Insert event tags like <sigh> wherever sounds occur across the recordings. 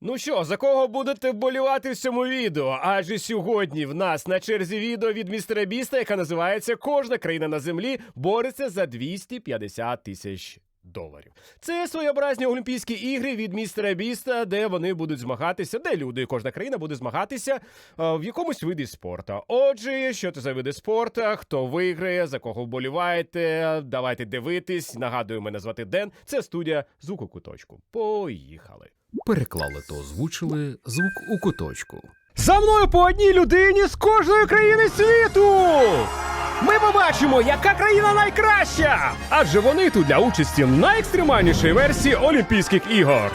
Ну що, за кого будете вболівати в цьому відео? Адже сьогодні в нас на черзі відео від містера Біста, яка називається Кожна країна на землі бореться за 250 тисяч доларів. Це своєобразні Олімпійські ігри від містера Біста, де вони будуть змагатися, де люди, кожна країна буде змагатися е, в якомусь виді спорту. Отже, що це за види спорту, хто виграє, за кого вболіваєте, давайте дивитись. Нагадую, мене звати Ден. Це студія звуку куточку. Поїхали. Переклали та озвучили звук у куточку. За мною по одній людині з кожної країни світу. Ми побачимо, яка країна найкраща. Адже вони тут для участі в найекстремальнішій версії Олімпійських ігор.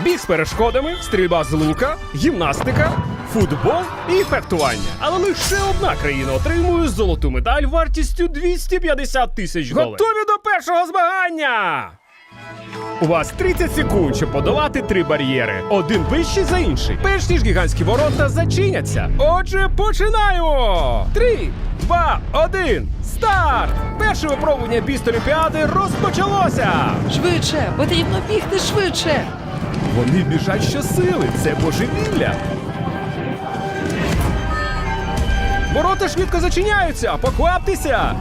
Біг з перешкодами, стрільба з лука, гімнастика, футбол і фехтування. Але лише одна країна отримує золоту медаль вартістю 250 тисяч доларів. Готові до першого змагання! У вас 30 секунд, щоб подолати три бар'єри. Один вищий за інший. Перш ніж гігантські ворота зачиняться. Отже, починаємо! Три, два, один, старт! Перше випробування біст Олімпіади розпочалося! Швидше, потрібно бігти швидше. Вони біжать щосили, це божевілля. Ворота швидко зачиняються, покваптеся!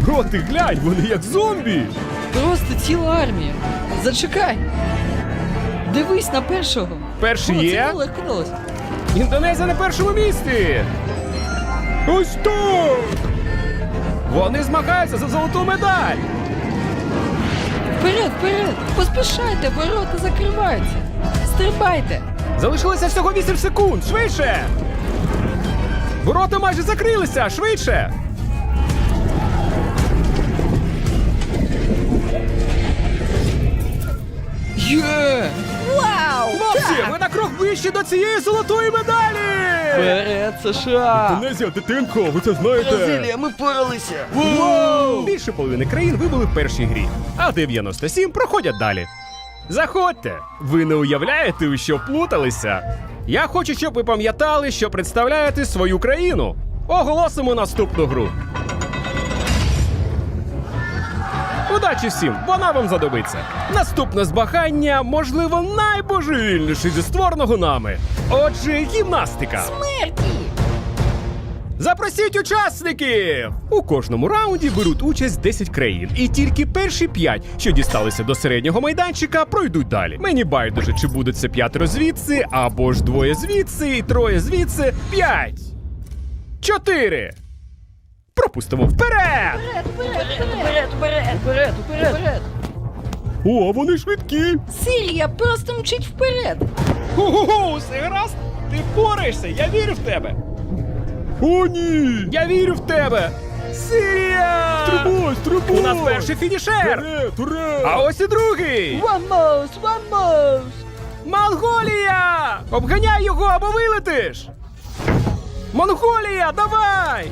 Бро, ти глянь, вони як зомбі! Просто ціла армія. Зачекай. Дивись на першого. Перший О, це є. легко вдалося. Індонезія на першому місці. Ось тут! Вони змагаються за золоту медаль. Вперед, вперед! Поспішайте, ворота закриваються. Стрибайте. Залишилося всього 8 секунд. Швидше! Ворота майже закрилися. Швидше! Є! Вау! Хлопці, ви на крок вище до цієї золотої медалі! Вперед, США! Індонезія, дитинко, ви це знаєте. ми впоралися! Більше половини країн вибули в першій грі, а 97 проходять далі. Заходьте! Ви не уявляєте, у що плуталися. Я хочу, щоб ви пам'ятали, що представляєте свою країну. Оголосимо наступну гру. Удачі всім! Вона вам задобиться. Наступне збагання, можливо, найбожевільніше зі створеного нами. Отже, гімнастика. Смерті! Запросіть учасників! У кожному раунді беруть участь 10 країн, і тільки перші 5, що дісталися до середнього майданчика, пройдуть далі. Мені байдуже, чи будуть це п'ятеро звідси, або ж двоє звідси і троє звідси. П'ять! Чотири! Пропустимо вперед! Вперед, вперед, вперед, вперед, вперед! О, вони швидкі! Сирія просто мчить вперед! Ху-ху-ху, все гаразд! Ти впораєшся, я вірю в тебе! О, ні! Я вірю в тебе! Сирія! Стрибай, стрибай! У нас перший фінішер! Вперед, вперед! А ось і другий! Вамос, вамос! Монголія! Обганяй його або вилетиш! Монголія, давай!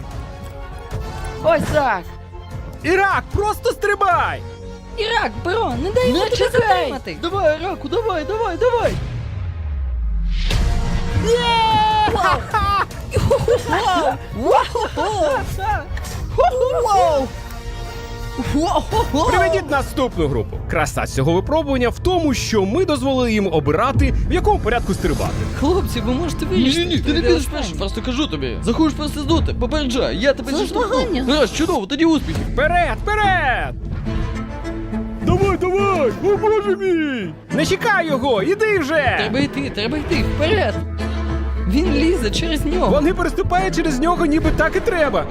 Ось так! Ірак, просто стрибай! Ірак, бро, не дай йому тебе затримати! Давай, Раку, давай, давай, давай! <laughs> Приведіть наступну групу. Краса цього випробування в тому, що ми дозволили їм обирати, в якому порядку стрибати. Хлопці, ви можете Ні-ні-ні, ти не підеш першим, просто кажу тобі. Захочеш просто здути, попереджай, я тебе Це зіштовхну. змагання. Раз, чудово, тоді успіхів. Вперед, вперед! Давай, давай, о боже мій! Не чекай його, іди вже! Треба йти, треба йти, вперед! Він лізе через нього. Вони переступають через нього, ніби так і треба.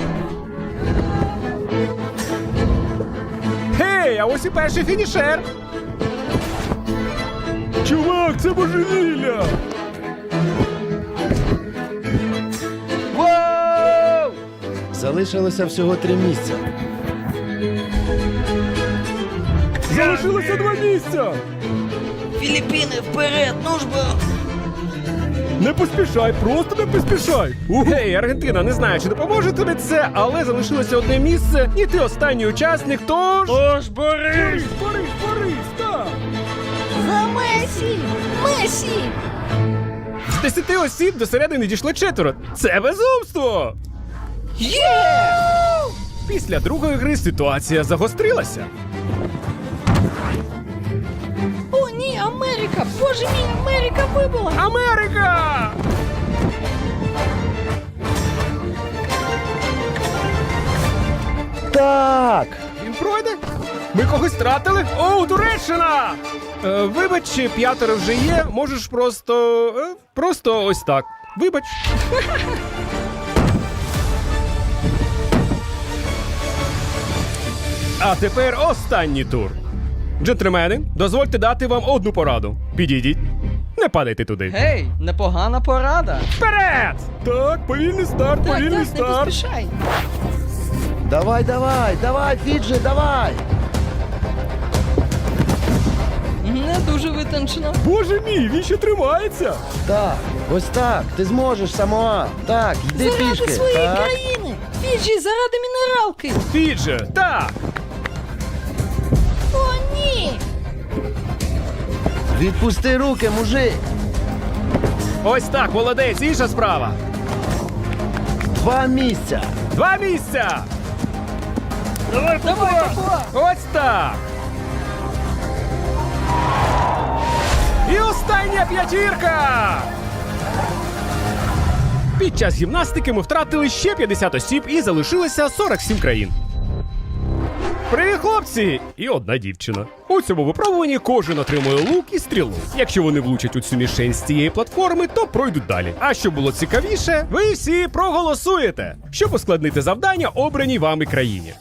А ось і перший фінішер. Чувак, це божевілля! Вау! Залишилося всього три місця. Залишилося два місця. Філіппіни, вперед, ну ж бо! Не поспішай, просто не поспішай. Гей, Аргентина, не знаю, чи допоможе тобі це, але залишилося одне місце, і ти останній учасник, тож. Тож борись! Борись, борись, так! За Месі! Месі! З десяти осіб до середини дійшли четверо. Це безумство! Є! Після другої гри ситуація загострилася. Америка! Боже мій, Америка вибула! Америка! Так! Він пройде? Ми когось втратили? О, Туреччина! Е, вибач, п'ятеро вже є. Можеш просто. е, просто ось так. Вибач. <laughs> А тепер останній тур. Джентльмени, дозвольте дати вам одну пораду. Підійдіть. Не падайте туди. Гей, непогана порада! Вперед! Так, повільний старт, Так, повільний так, не старт. поспішай! Давай, давай, давай, Фіджи, давай! Не дуже витончено. Боже мій, він ще тримається. Так, ось так, ти зможеш, Самоа. Так, йди Заради пішки. своєї так. країни! Фіджі, заради мінералки! Фідже, так! Відпусти руки, мужик. Ось так, молодець, інша справа. Два місця. Два місця! Давай, давай! Ось так. І остання п'ятірка. Під час гімнастики ми втратили ще 50 осіб і залишилося 47 країн. Привіт, хлопці! І одна дівчина. У цьому випробуванні кожен отримує лук і стрілу. Якщо вони влучать у цю мішень з цієї платформи, то пройдуть далі. А щоб було цікавіше, ви всі проголосуєте, щоб ускладнити завдання обраній вами країні.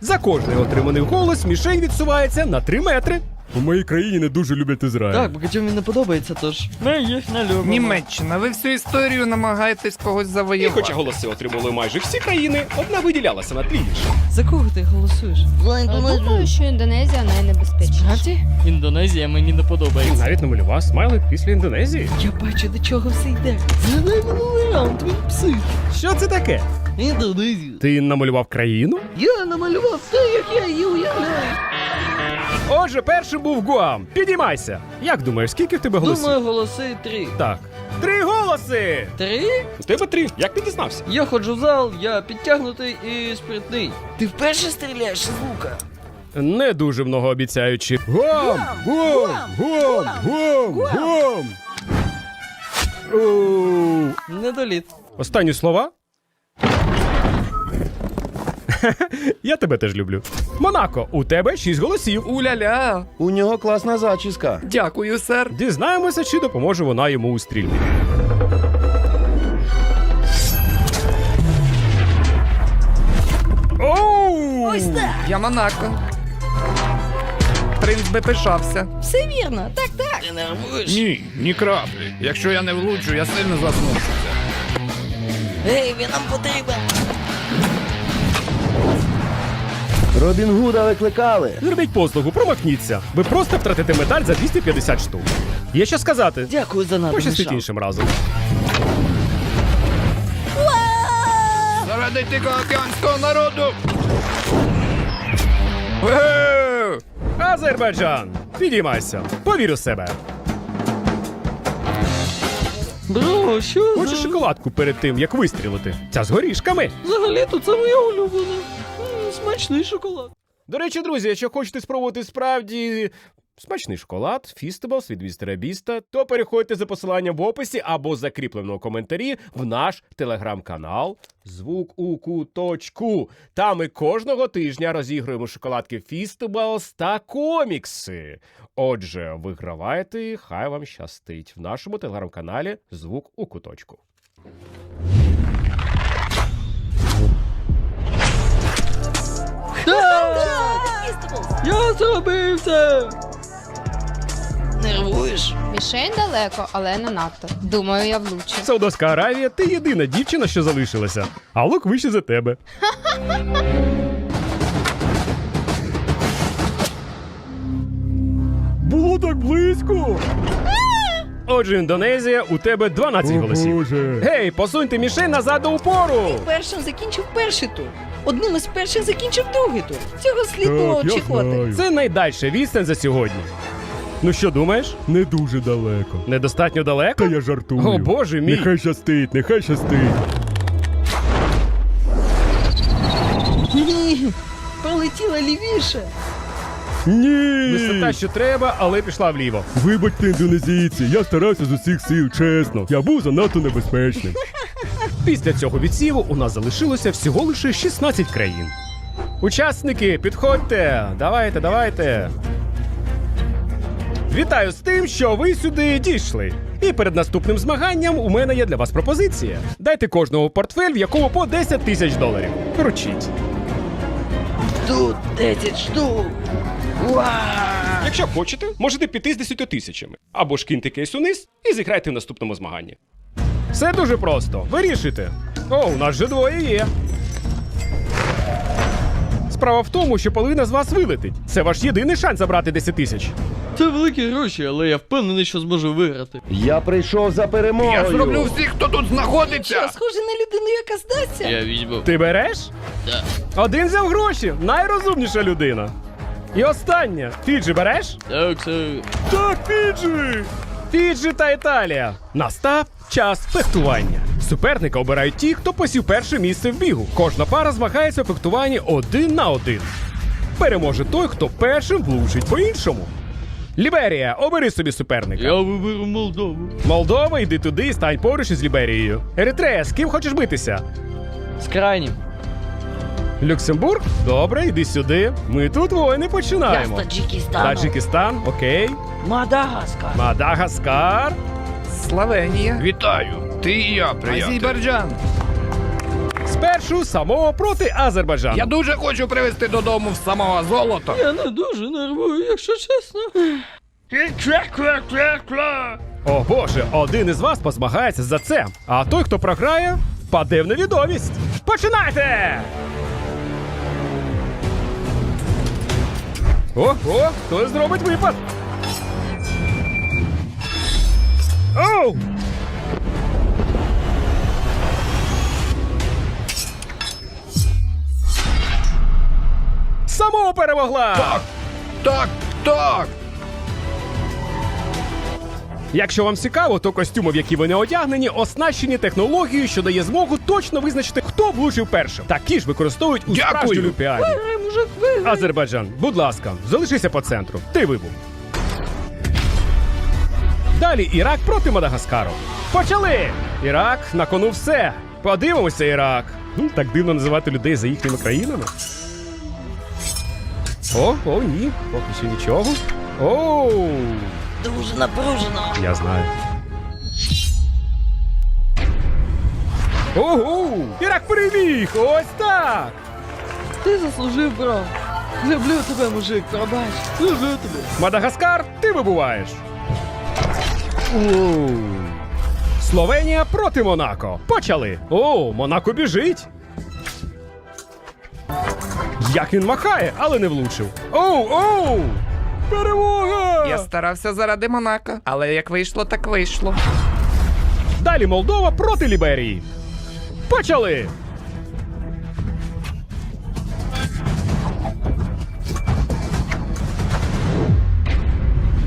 За кожний отриманий голос мішень відсувається на 3 метри. У моїй країні не дуже люблять Ізраїль. Так, багатьом він не подобається, тож ми їх не любимо. Німеччина, ви всю історію намагаєтесь когось І завоювати. хоча голоси отримали майже всі країни, одна виділялася на тлі інших. За кого ти голосуєш? Думаю, що Індонезія найнебезпечніша. Справді? Індонезія мені не подобається. навіть намалював смайлик після Індонезії. Я бачу, до чого все йде. Згадай минулий раунд, він псих. Що це таке? Індонезію. Ти намалював країну? Я намалював те, як я її уявляю. Отже, першим був Гуам. Підіймайся. Як думаєш, скільки в тебе голосів? Думаю, голоси три. Так. Три голоси! Три? У тебе три. Як ти дізнався? Я ходжу в зал, я підтягнутий і спритний. Ти вперше стріляєш з лука? Не дуже многообіцяючи. Гом! Гом! Гом! Гом! Оу. Недоліт. Останні слова. <laughs> Я тебе теж люблю. Монако, у тебе шість голосів. Уля-ля! У нього класна зачіска. Дякую, сер. Дізнаємося, чи допоможе вона йому у стрільбі. Оу! Я Монако. Принц би пишався. Все вірно, так, так. Ти нервуєш? Ні, ні краплі. Якщо я не влучу, я сильно засмучуся. Ей, він нам потрібен. Робін Гуда викликали. Зробіть послугу, промахніться. Ви просто втратите медаль за 250 штук. Є що сказати? Дякую за наданий Пощастить шанс. іншим разом. Заради тихоокеанського народу! Азербайджан! Підіймайся. Повір у себе. Бро, що Хочеш за... шоколадку перед тим, як вистрілити? Ця з горішками. Взагалі-то це моя улюблена. М, Смачний шоколад. До речі, друзі, якщо хочете спробувати справді смачний шоколад, фістеблс від містера Біста, то переходьте за посиланням в описі або закріплено у коментарі в наш телеграм-канал Звук у куточку. Там ми кожного тижня розігруємо шоколадки Фістеблс та комікси. Отже, вигравайте, хай вам щастить в нашому телеграм-каналі Звук у куточку. Я зробив це! Нервуєш? Мішень далеко, але не надто. Думаю, я влучу. Саудовська Аравія, ти єдина дівчина, що залишилася, а лук вище за тебе. Було так близько. Отже, Індонезія, у тебе 12 голосів. Гей, посуньте мішень назад до упору! Першим закінчив перший тур. Одним із перших закінчив другий тур. Цього слід було я очікувати. знаю. Це найдальша відстань за сьогодні. Ну що думаєш? Не дуже далеко. Недостатньо далеко? Та я жартую. О, боже мій! Нехай щастить, нехай щастить. Ні, пролетіла лівіше. Ні! Висота, що треба, але пішла вліво. Вибачте, індонезійці, я старався з усіх сил, чесно. Я був занадто небезпечним. <laughs> Після цього відсіву у нас залишилося всього лише 16 країн. Учасники, підходьте! Давайте, давайте. Вітаю з тим, що ви сюди дійшли. І перед наступним змаганням у мене є для вас пропозиція. Дайте кожному портфель, в якому по 10 тисяч доларів. Вручіть. Тут 10 штук. Вау! Якщо хочете, можете піти з 10 тисячами. Або ж киньте кейс униз і зіграйте в наступному змаганні. Все дуже просто. Вирішуйте. О, у нас вже двоє є. Справа в тому, що половина з вас вилетить. Це ваш єдиний шанс забрати 10 тисяч. Це великі гроші, але я впевнений, що зможу виграти. Я прийшов за перемогою. Я зроблю всіх, хто тут знаходиться. схоже на людину, яка здасться? Я візьму. Ти береш? Так. Один взяв гроші. Найрозумніша людина. І останнє. Фіджі береш? Так, це. Так, Фіджі! Фіджі та Італія. Настав час фехтування. Суперника обирають ті, хто посів перше місце в бігу. Кожна пара змагається у фехтуванні один на один. Переможе той, хто першим влучить по-іншому. Ліберія, обери собі суперника. Я виберу Молдову. Молдова, йди туди і стань поруч із Ліберією. Еритрея, з ким хочеш битися? З крайнім. Люксембург? Добре, йди сюди. Ми тут воїни Я з починаємо. Таджикистану. Таджикистан, окей. Мадагаскар. Мадагаскар. Словенія. Вітаю. Ти і я, приятель. Азербайджан. Спершу самого проти Азербайджану. Я дуже хочу привезти додому в самого золото. Я не дуже нервую, якщо чесно. О боже, один із вас позмагається за це. А той, хто програє, впаде в невідомість. Починайте! О, о, хтось зробить випад. Оу! Самого перемогла! Так, так, так. Якщо вам цікаво, то костюми, в які вони одягнені, оснащені технологією, що дає змогу точно визначити, хто влучив першим. Такі ж використовують у Дякую. справжній олімпіаді. Азербайджан, будь ласка, залишися по центру. Ти вибув. Далі Ірак проти Мадагаскару. Почали! Ірак на кону все. Подивимося, Ірак. Ну, так дивно називати людей за їхніми країнами. О, о, ні, поки що нічого. Оу, Дуже напружено. я знаю. Ого! Ірак переміг! Ось так! Ти заслужив, бро. Люблю тебе, мужик, пробач. Люблю тебе. Мадагаскар, ти вибуваєш. Оу. Словенія проти Монако. Почали. О, Монако біжить. Як він махає, але не влучив. Оу, оу! Перемога! Я старався заради Монако, але як вийшло, так вийшло. Далі Молдова проти Ліберії. Почали!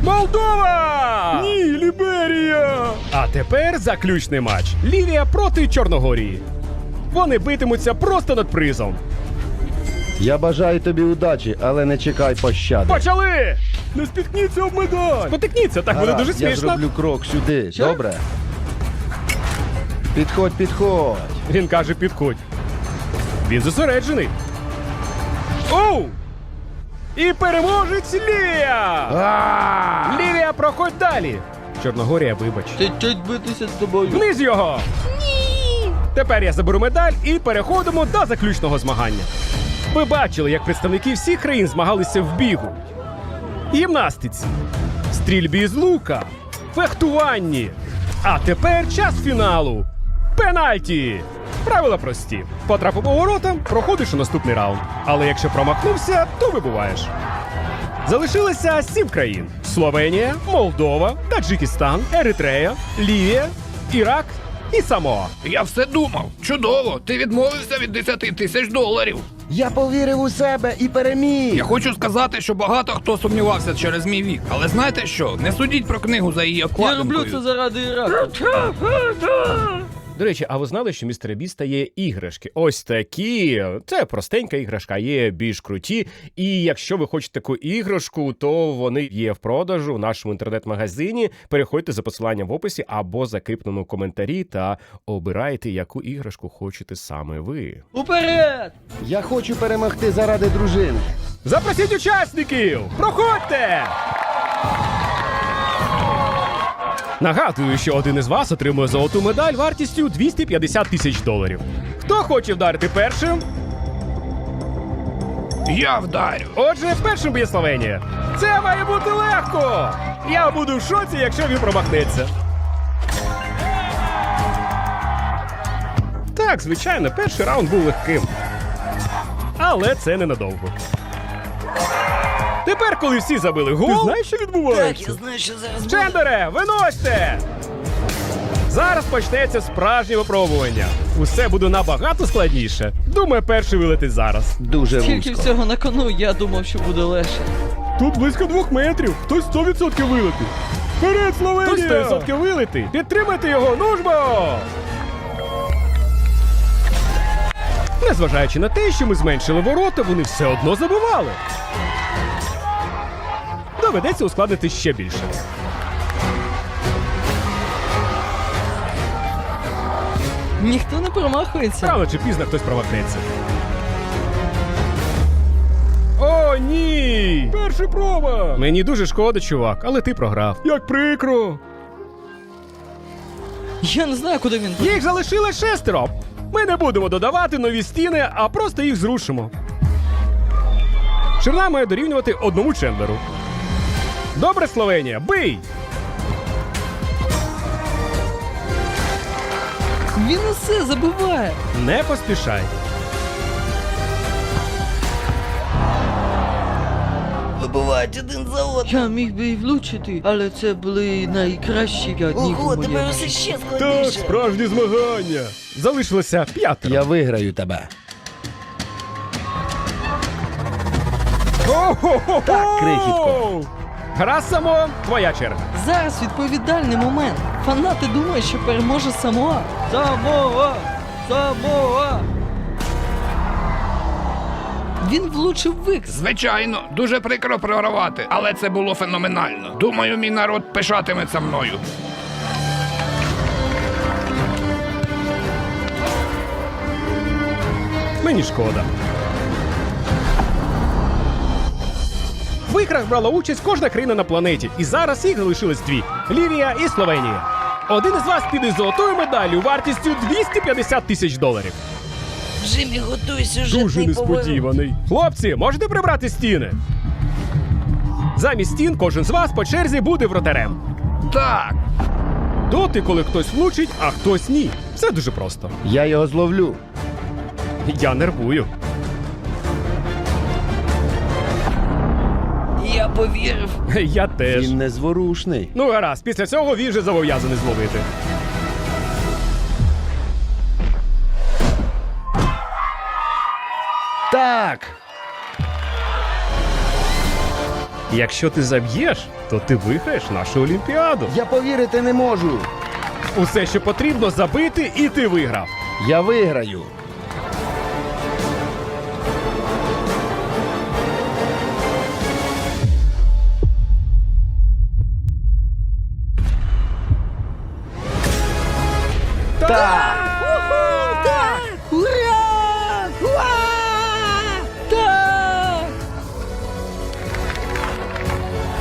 Молдова! Ні, Ліберія! А тепер заключний матч: Лівія проти Чорногорії. Вони битимуться просто над призом. Я бажаю тобі удачі, але не чекай пощади. Почали! Не спіткніться об медаль! Потикніться, так буде Гаразд, дуже Я смішно. зроблю крок сюди, добре? Підходь, підходь. Він каже, підходь. Він зосереджений. Оу! І переможець Лівія! Лівія, проходь далі. Чорногорія, вибач. Ти чуть битися з тобою. Вниз його! Ні! Тепер я заберу медаль і переходимо до заключного змагання. Ви бачили, як представники всіх країн змагалися в бігу, гімнастиці, стрільбі з лука, фехтуванні. А тепер час фіналу. Пенальті! Правила прості. Потрапив у ворота, проходиш у наступний раунд. Але якщо промахнувся, то вибуваєш. Залишилося сім країн: Словенія, Молдова, Таджикистан, Еритрея, Лівія, Ірак і Самоа. Я все думав. Чудово, ти відмовився від 10 тисяч доларів. Я повірив у себе і переміг. Я хочу сказати, що багато хто сумнівався через мій вік. Але знаєте що? Не судіть про книгу за її Я обкладинкою. роблю це заради Іраку. До речі, а ви знали, що містер Біста є іграшки? Ось такі. Це простенька іграшка, є більш круті. І якщо ви хочете таку іграшку, то вони є в продажу в нашому інтернет-магазині. Переходьте за посиланням в описі або закріпленому коментарі та обирайте, яку іграшку хочете саме ви. Уперед! Я хочу перемогти заради дружини. Запросіть учасників! Проходьте! Нагадую, що один із вас отримує золоту медаль вартістю 250 тисяч доларів. Хто хоче вдарити першим? Я вдарю. Отже, першим б'є Словенія. Це має бути легко! Я буду в шоці, якщо він промахнеться. Так, звичайно, перший раунд був легким. Але це ненадовго. Тепер, коли всі забили гол. Ти знаєш, що Так, відбувається? я знаю, що зараз буде. Чендере, виносьте! Зараз почнеться справжнє випробування. Усе буде набагато складніше. Думаю, перший вилетить зараз. Дуже Скільки вузько. всього на кону, я думав, що буде легше. Тут близько двох метрів. Хтось 100% вилетить. Вперед, Хтось Словенія! 100% вилети. Підтримайте його, ну ж бо! Незважаючи на те, що ми зменшили ворота, вони все одно забивали. Доведеться ускладнити ще більше. Ніхто не промахується. Рано чи пізно хтось промахнеться. О, ні! Перший проба! Мені дуже шкода, чувак, але ти програв. Як прикро! Я не знаю, куди він. Їх залишили шестеро. Ми не будемо додавати нові стіни, а просто їх зрушимо. Ширина має дорівнювати одному чендеру. Добре, Словенія, бий! Він усе забиває. Не поспішай. Вибивають один за одним. Я міг би і влучити, але це були найкращі дні Ого, в моєму тепер усе житті. ще Так, складніше. справжні змагання! Залишилося п'ятеро. Я виграю тебе. О-хо-хо-хо! Так, крихітко. Гаразд, само, твоя черга. Зараз відповідальний момент. Фанати думають, що переможе Самоа. Самоа! Самоа! Він влучив викс. Звичайно, дуже прикро програвати, але це було феноменально. Думаю, мій народ пишатиметься мною. Мені шкода. В іграх брала участь кожна країна на планеті, і зараз їх залишилось дві: Лівія і Словенія. Один із вас піде з золотою медаллю вартістю 250 тисяч доларів. Джиммі, готуй сюжетний Дуже несподіваний. Хлопці, можете прибрати стіни? Замість стін кожен з вас по черзі буде вратарем. Так, Доти, коли хтось влучить, а хтось ні. Все дуже просто. Я його зловлю. Я нервую. Повірив. <laughs> Я теж. Він незворушний. Ну, гаразд, після цього він же зобов'язаний зловити. Так! Якщо ти заб'єш, то ти виграєш нашу олімпіаду. Я повірити не можу. Усе, що потрібно, забити, і ти виграв. Я виграю. Так! Ура! Ура! Так!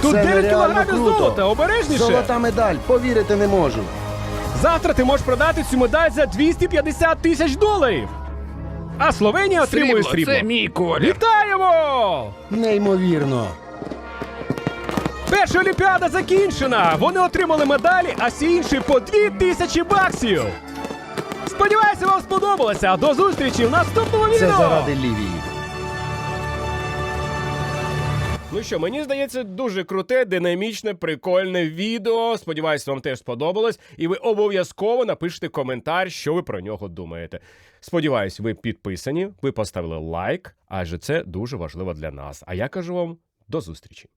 Тут Це 9 нереально кілограмів круто. золота, обережніше. Золота медаль, повірити не можу. Завтра ти можеш продати цю медаль за 250 тисяч доларів. А Словенія отримує срібло, срібло. це мій колір. Вітаємо! Неймовірно. Перша олімпіада закінчена. Вони отримали медалі, а всі інші по 2000 баксів. Сподіваюся, вам сподобалося. До зустрічі в наступному відео. Це заради Лівії. Ну що, мені здається, дуже круте, динамічне, прикольне відео. Сподіваюся, вам теж сподобалось. І ви обов'язково напишете коментар, що ви про нього думаєте. Сподіваюсь, ви підписані, ви поставили лайк, адже це дуже важливо для нас. А я кажу вам до зустрічі.